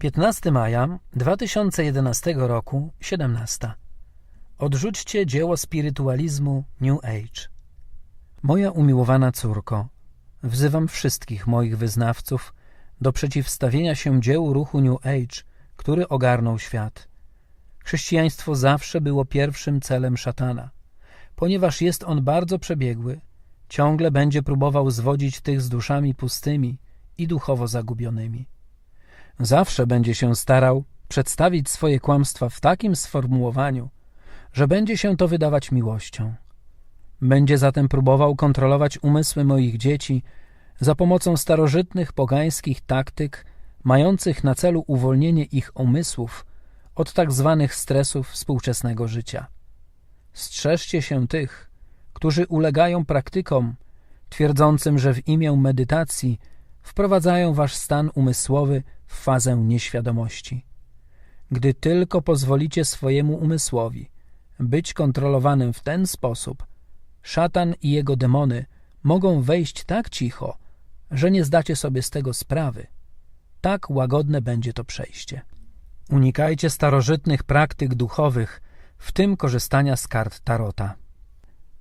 15 maja 2011 roku, 17. Odrzućcie dzieło spirytualizmu New Age. Moja umiłowana córko, wzywam wszystkich moich wyznawców do przeciwstawienia się dziełu ruchu New Age, który ogarnął świat. Chrześcijaństwo zawsze było pierwszym celem szatana. Ponieważ jest on bardzo przebiegły, ciągle będzie próbował zwodzić tych z duszami pustymi i duchowo zagubionymi. Zawsze będzie się starał przedstawić swoje kłamstwa w takim sformułowaniu, że będzie się to wydawać miłością. Będzie zatem próbował kontrolować umysły moich dzieci za pomocą starożytnych pogańskich taktyk mających na celu uwolnienie ich umysłów od tak zwanych stresów współczesnego życia. Strzeżcie się tych, którzy ulegają praktykom twierdzącym, że w imię medytacji wprowadzają wasz stan umysłowy w fazę nieświadomości. Gdy tylko pozwolicie swojemu umysłowi być kontrolowanym w ten sposób, szatan i jego demony mogą wejść tak cicho, że nie zdacie sobie z tego sprawy. Tak łagodne będzie to przejście. Unikajcie starożytnych praktyk duchowych, w tym korzystania z kart tarota.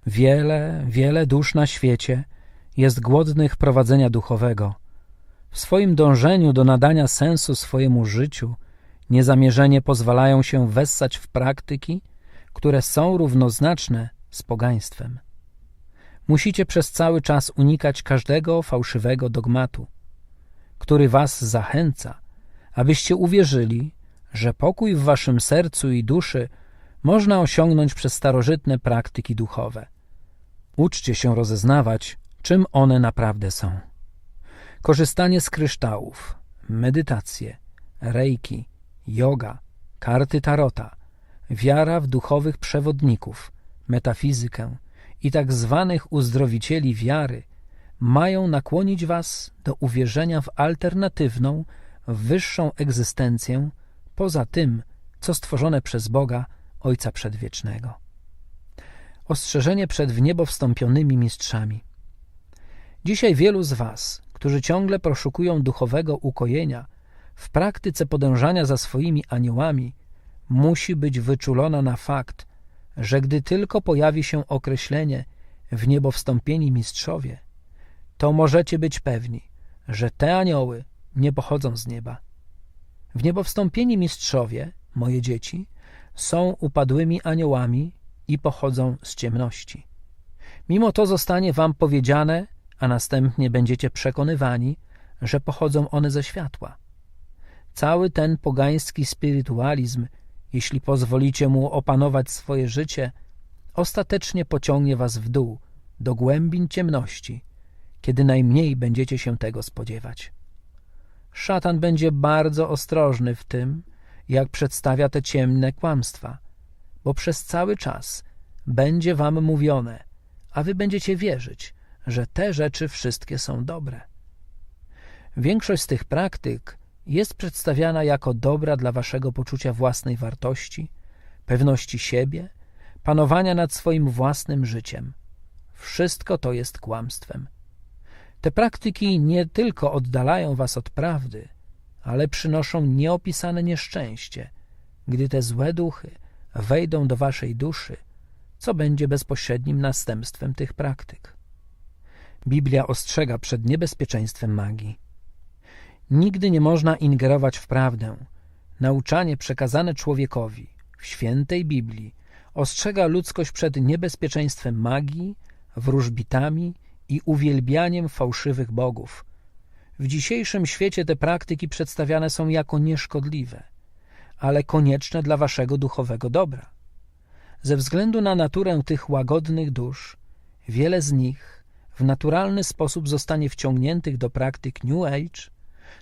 Wiele, wiele dusz na świecie jest głodnych prowadzenia duchowego. W swoim dążeniu do nadania sensu swojemu życiu niezamierzenie pozwalają się wessać w praktyki, które są równoznaczne z pogaństwem. Musicie przez cały czas unikać każdego fałszywego dogmatu, który was zachęca, abyście uwierzyli, że pokój w waszym sercu i duszy można osiągnąć przez starożytne praktyki duchowe. Uczcie się rozeznawać, czym one naprawdę są. Korzystanie z kryształów, medytacje, reiki, yoga, karty tarota, wiara w duchowych przewodników, metafizykę i tak zwanych uzdrowicieli wiary mają nakłonić was do uwierzenia w alternatywną, wyższą egzystencję poza tym, co stworzone przez Boga, Ojca Przedwiecznego. Ostrzeżenie przed w niebo wstąpionymi mistrzami. Dzisiaj wielu z was, którzy ciągle poszukują duchowego ukojenia, w praktyce podążania za swoimi aniołami, musi być wyczulona na fakt, że gdy tylko pojawi się określenie w niebo wstąpieni mistrzowie, to możecie być pewni, że te anioły nie pochodzą z nieba. W niebo wstąpieni mistrzowie, moje dzieci, są upadłymi aniołami i pochodzą z ciemności. Mimo to zostanie wam powiedziane, a następnie będziecie przekonywani, że pochodzą one ze światła. Cały ten pogański spirytualizm, jeśli pozwolicie mu opanować swoje życie, ostatecznie pociągnie was w dół, do głębin ciemności, kiedy najmniej będziecie się tego spodziewać. Szatan będzie bardzo ostrożny w tym, jak przedstawia te ciemne kłamstwa, bo przez cały czas będzie wam mówione, a wy będziecie wierzyć, że te rzeczy wszystkie są dobre. Większość z tych praktyk jest przedstawiana jako dobra dla waszego poczucia własnej wartości, pewności siebie, panowania nad swoim własnym życiem. Wszystko to jest kłamstwem. Te praktyki nie tylko oddalają was od prawdy, ale przynoszą nieopisane nieszczęście, gdy te złe duchy wejdą do waszej duszy, co będzie bezpośrednim następstwem tych praktyk. Biblia ostrzega przed niebezpieczeństwem magii. Nigdy nie można ingerować w prawdę. Nauczanie przekazane człowiekowi w świętej Biblii ostrzega ludzkość przed niebezpieczeństwem magii, wróżbitami i uwielbianiem fałszywych bogów. W dzisiejszym świecie te praktyki przedstawiane są jako nieszkodliwe, ale konieczne dla waszego duchowego dobra. Ze względu na naturę tych łagodnych dusz, wiele z nich w naturalny sposób zostanie wciągniętych do praktyk New Age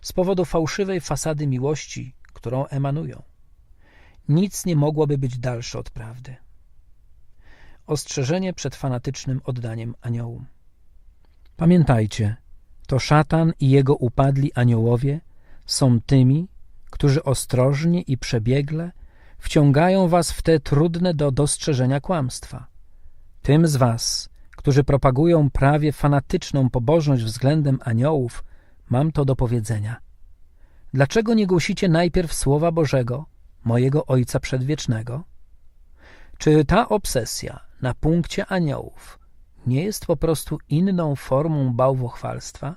z powodu fałszywej fasady miłości, którą emanują. Nic nie mogłoby być dalsze od prawdy. Ostrzeżenie przed fanatycznym oddaniem aniołom. Pamiętajcie, to szatan i jego upadli aniołowie są tymi, którzy ostrożnie i przebiegle wciągają was w te trudne do dostrzeżenia kłamstwa. Tym z was, którzy propagują prawie fanatyczną pobożność względem aniołów, mam to do powiedzenia. Dlaczego nie głosicie najpierw Słowa Bożego, mojego Ojca Przedwiecznego? Czy ta obsesja na punkcie aniołów nie jest po prostu inną formą bałwochwalstwa?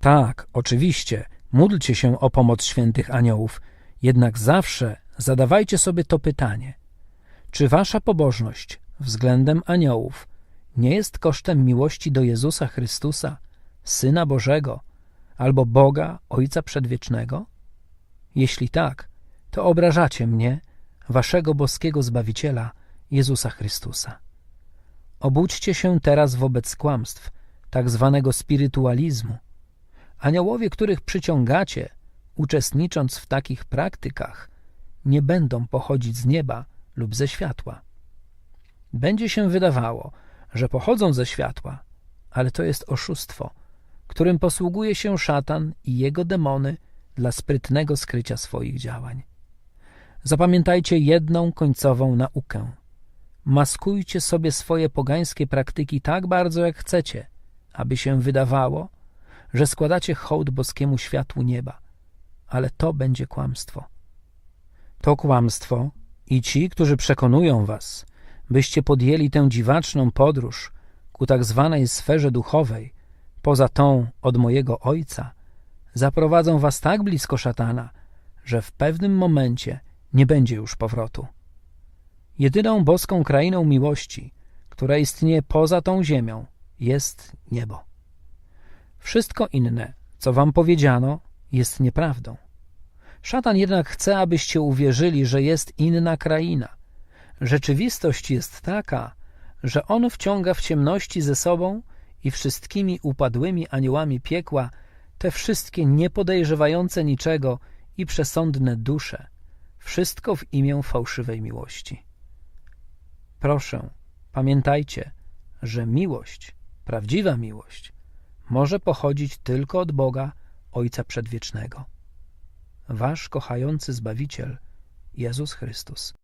Tak, oczywiście, módlcie się o pomoc świętych aniołów, jednak zawsze zadawajcie sobie to pytanie: czy wasza pobożność względem aniołów nie jest kosztem miłości do Jezusa Chrystusa, Syna Bożego, albo Boga, Ojca Przedwiecznego? Jeśli tak, to obrażacie mnie, waszego boskiego Zbawiciela, Jezusa Chrystusa. Obudźcie się teraz wobec kłamstw, tak zwanego spirytualizmu. Aniołowie, których przyciągacie, uczestnicząc w takich praktykach, nie będą pochodzić z nieba lub ze światła. Będzie się wydawało, że pochodzą ze światła, ale to jest oszustwo, którym posługuje się szatan i jego demony dla sprytnego skrycia swoich działań. Zapamiętajcie jedną końcową naukę. Maskujcie sobie swoje pogańskie praktyki tak bardzo, jak chcecie, aby się wydawało, że składacie hołd boskiemu światłu nieba, ale to będzie kłamstwo. To kłamstwo i ci, którzy przekonują was, byście podjęli tę dziwaczną podróż ku tak zwanej sferze duchowej, poza tą od mojego Ojca, zaprowadzą was tak blisko szatana, że w pewnym momencie nie będzie już powrotu. Jedyną boską krainą miłości, która istnieje poza tą ziemią, jest niebo. Wszystko inne, co wam powiedziano, jest nieprawdą. Szatan jednak chce, abyście uwierzyli, że jest inna kraina. Rzeczywistość jest taka, że on wciąga w ciemności ze sobą i wszystkimi upadłymi aniołami piekła te wszystkie niepodejrzewające niczego i przesądne dusze, wszystko w imię fałszywej miłości. Proszę, pamiętajcie, że miłość, prawdziwa miłość, może pochodzić tylko od Boga, Ojca Przedwiecznego. Wasz kochający Zbawiciel, Jezus Chrystus.